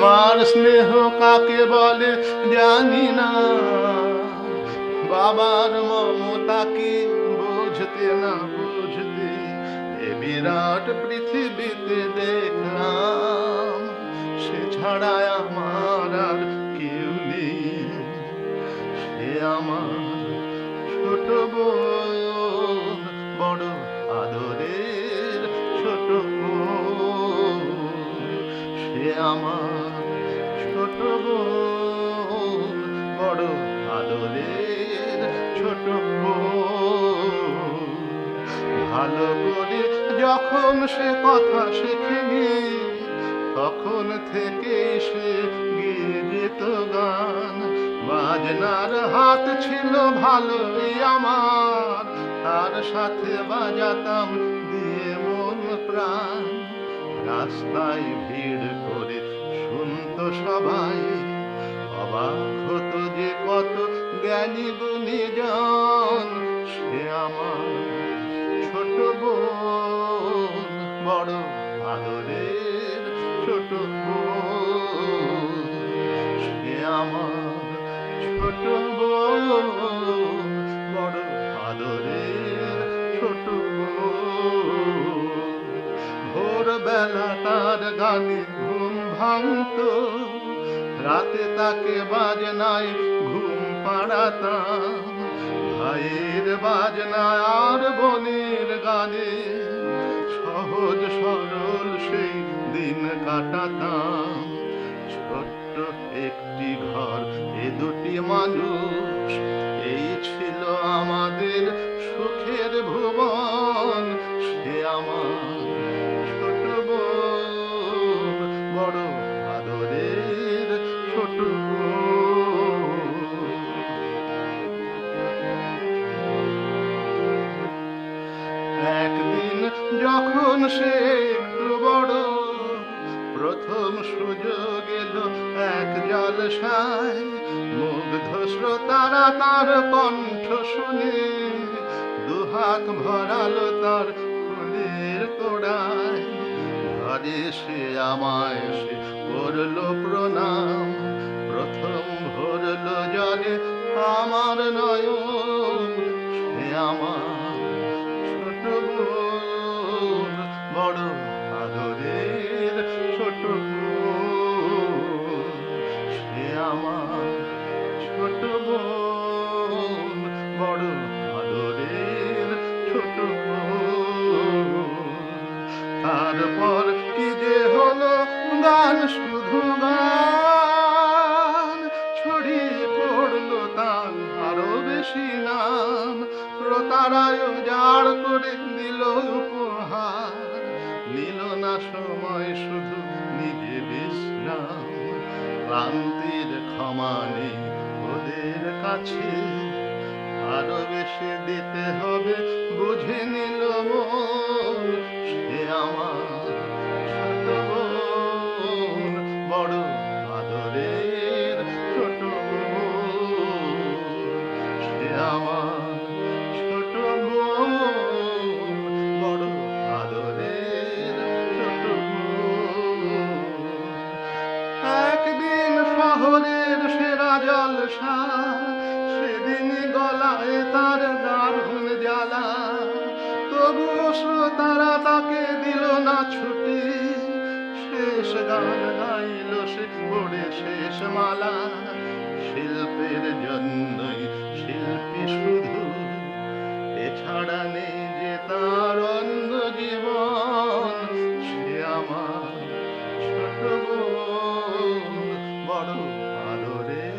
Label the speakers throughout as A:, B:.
A: মার স্নেহ কাকে বলে জানি না। বাবার মমতাকে বুঝতে না বুঝতে এ বিরাট পৃথিবীতে দেখলাম, সে ছাড়া আমার আর কেউ নেই। সে আমার ছোট বড় আমার ছোট বড় আদরের ছোট বোন। ভালো করে যখন সে কথা শেখেনি, তখন থেকে সে গিয়ে যেত গান। বাজনার হাত ছিল ভালোই আমার, তার সাথে বাজাতাম দিয়ে মন প্রাণ। রাস্তায় ভিড় করে শুনতো সবাই অবাক হতো যে কত জ্ঞানী গুণী জন। সে আমার ছোট বোন, বড় আদরের ছোট বোন। সে আমার ছোট বোন, বড় আদরের ছোট বোন। ভোরবেলা তার গানে ভাঙতো রাতে তাকে বাজনায় ঘুম পাড়াতাম। ভাইয়ের বাজনায় আর বোনের গানে সহজ সরল সেই দিন কাটাতাম। ছোট্ট একটি ঘর, এ দুটি মানুষ, এই ছিল আমাদের সুখের ভুবন। একদিন যখন সে একটু বড়, প্রথম সুযোগ এলো এক জলসায়। মুগ্ধ শ্রোতারা তার কণ্ঠ শুনে, দুহাত ভরালো তার ফুলের তোড়ায় ঘরে সে আমায় সে করল প্রণাম। না সময় শুধু নিজে বিশ্রাম। ক্লান্তির ক্ষমা নেই ওদের কাছে আরও বেশি দিতে হবে। শহরের সেরা জলসা সেদিন গলায় তার দারুণ জ্বালা। তবু শ্রোতারা তাকে দিল না ছুটি, শেষ গান গাইল সে পড়ে শেষ মালা। শিল্পের জন্যই শিল্পী আদরের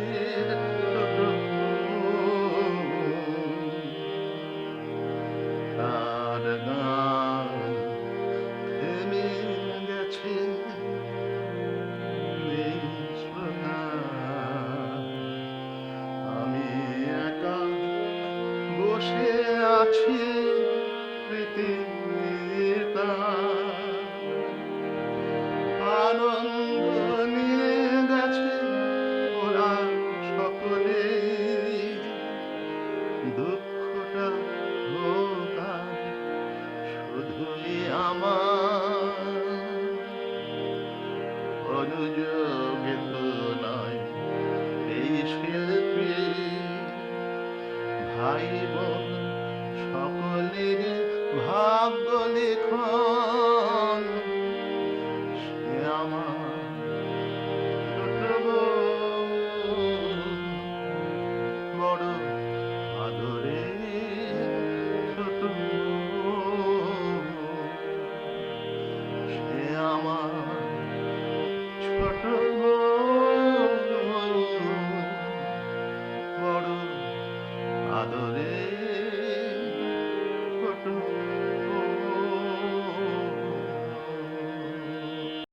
A: Do.